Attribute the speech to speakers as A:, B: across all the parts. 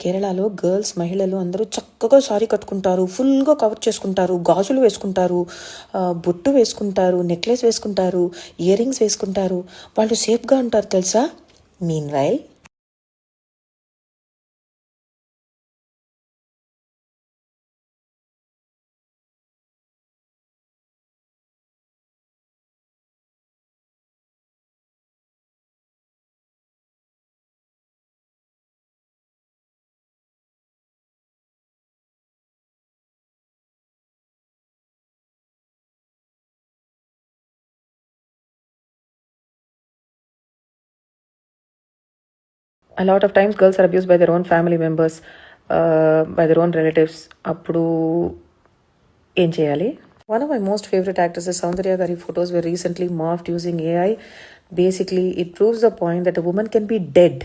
A: కేరళలో గర్ల్స్ మహిళలు అందరూ చక్కగా సారీ కట్టుకుంటారు. ఫుల్గా కవర్ చేసుకుంటారు. గాజులు వేసుకుంటారు. బొట్టు వేసుకుంటారు. నెక్లెస్ వేసుకుంటారు. ఇయర్ రింగ్స్ వేసుకుంటారు. వాళ్ళు సేఫ్గా ఉంటారు తెలుసా? Meanwhile a lot of times girls are abuse by their own family members by their own relatives అప్పుడు ఏం చేయాలి? One of my most favourite actors Soundarya గారి photos were recently morphed using AI basically it proves the point that women can be dead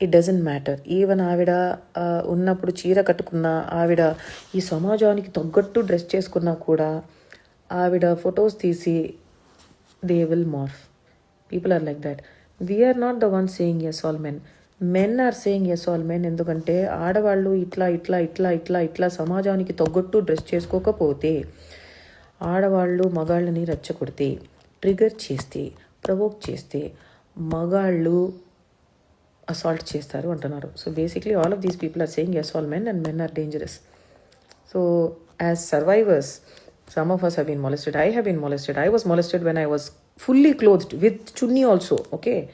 A: it doesn't matter even ఆవిడ ఉన్నప్పుడు చీర కట్టుకున్న ఆవిడ ఈ సమాజానికి తగ్గట్టు డ్రెస్ చేసుకున్నా కూడా ఆవిడ ఫొటోస్ తీసి they will morph people are like that we are not the one saying yes all men men are saying yes all men ఎందుకంటే ఆడవాళ్ళు ఇట్లా ఇట్లా ఇట్లా ఇట్లా ఇట్లా సమాజానికి తగ్గట్టు డ్రెస్ చేసుకోకపోతే ఆడవాళ్ళు మగాళ్ళని రెచ్చగొడితే ట్రిగర్ చేస్తే ప్రవోక్ చేస్తే మగాళ్ళు అసాల్ట్ చేస్తారు అంటున్నారు. So basically all of these people are saying yes all men and men are dangerous so as survivors some of us have been molested I have been molested I was molested when I was fully closed with chunni also okay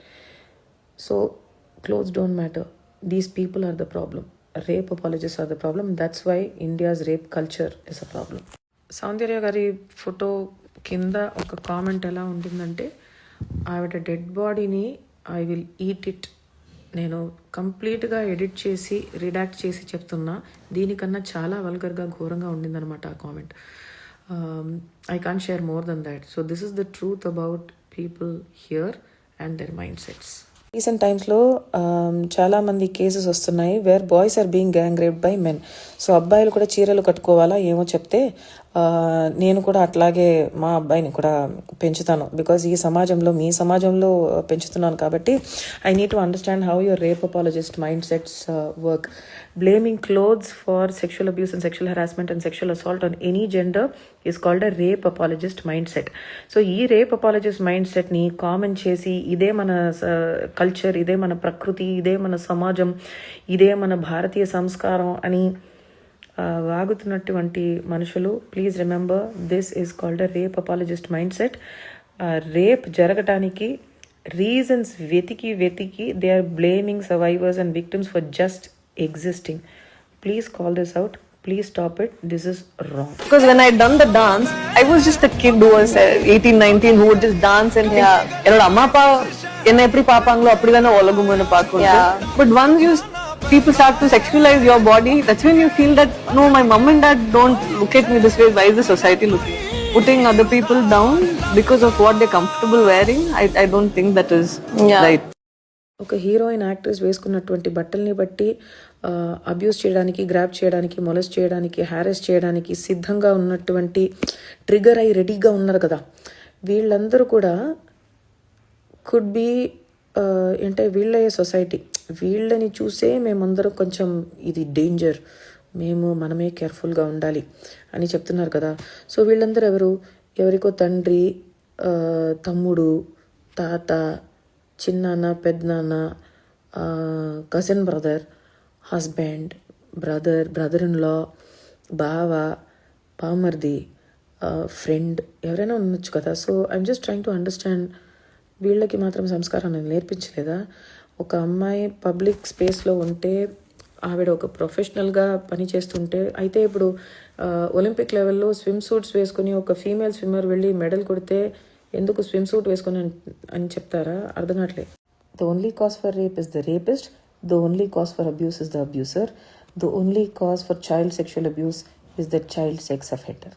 A: so clothes don't matter. These people are the problem. Rape apologists are the problem. That's why India's rape culture is a problem. Soundarya గారి photo కింద ఒక comment ఎలా ఉంటుందంటే ఆవిడ dead బాడీని I will eat it నేను కంప్లీట్గా edit చేసి రిడాక్ట్ చేసి చెప్తున్నా దీనికన్నా చాలా వల్గర్గా ఘోరంగా ఉండిందనమాట ఆ comment I can share more than that so this is the truth about people here and their mind sets recent టైమ్స్లో చాలామంది కేసెస్ వస్తున్నాయి where boys are being gang rape by men so అబ్బాయిలు కూడా చీరలు కట్టుకోవాలా ఏమో చెప్తే నేను కూడా అట్లాగే మా అబ్బాయిని కూడా పెంచుతాను. బికాజ్ ఈ సమాజంలో మీ సమాజంలో పెంచుతున్నాను కాబట్టి I need to understand how your rape apologist mind sets work blaming clothes for sexual abuse and sexual harassment and sexual assault on any gender is called a rape apologist mind set so ఈ rape apologist mind సెట్ని common చేసి ఇదే మన uh, culture ఇదే మన ప్రకృతి ఇదే మన సమాజం ఇదే మన భారతీయ సంస్కారం అని వాగుతున్నటువంటి మనుషులు please remember this is called a rape apologist mind set rape జరగటానికి రీజన్స్ వెతికి వెతికి they are blaming survivors and victims for just existing please call this out please stop it this is wrong
B: Because when I done the dance, I was just a kid who was uh, 18, 19 who would just dance and think, என்னோட அம்மா அப்பா என்ன எப்படி பாப்பாங்களோ அப்படிதானே உலகம் ஒன்று பார்க்கும் But once you people start to sexualize your body, that's when you feel that no, my mom and dad don't look at me this way. Why is the society looking? Putting other people down because of what they're comfortable wearing, I, I don't think that is right.
A: ఒక heroine actress వేసుకున్నటువంటి బట్టల్ని బట్టి abuse చేయడానికి grab చేయడానికి molest చేయడానికి హ్యారెస్ చేయడానికి సిద్ధంగా ఉన్నటువంటి ట్రిగర్ అయి రెడీగా ఉన్నారు కదా వీళ్ళందరూ కూడా కుడ్ బి అంటే వీళ్ళే సొసైటీ వీళ్ళని చూసే మేమందరం కొంచెం ఇది డేంజర్ మేము మనమే కేర్ఫుల్గా ఉండాలి అని చెప్తున్నారు కదా. సో వీళ్ళందరూ ఎవరు? ఎవరికో తండ్రి తమ్ముడు తాత చిన్నాన్న పెద్దనాన్న cousin brother husband brother brother in law బావ పామర్ది ఫ్రెండ్ ఎవరైనా ఉండొచ్చు కదా. So I'm just trying to understand వీళ్ళకి మాత్రం సంస్కారం నేను నేర్పించలేదా? ఒక అమ్మాయి పబ్లిక్ స్పేస్లో ఉంటే ఆవిడ ఒక ప్రొఫెషనల్గా పని చేస్తుంటే అయితే ఇప్పుడు ఒలింపిక్ లెవెల్లో స్విమ్ సూట్స్ వేసుకుని ఒక ఫీమేల్ స్విమ్మర్ వెళ్ళి మెడల్ కొడితే ఎందుకు స్విమ్ సూట్ వేసుకుని అని- చెప్తారా? అర్థం కావట్లేదు the only cause for rape is the rapist the only cause for abuse is the abuser the only cause for child sexual abuse is the child sex offender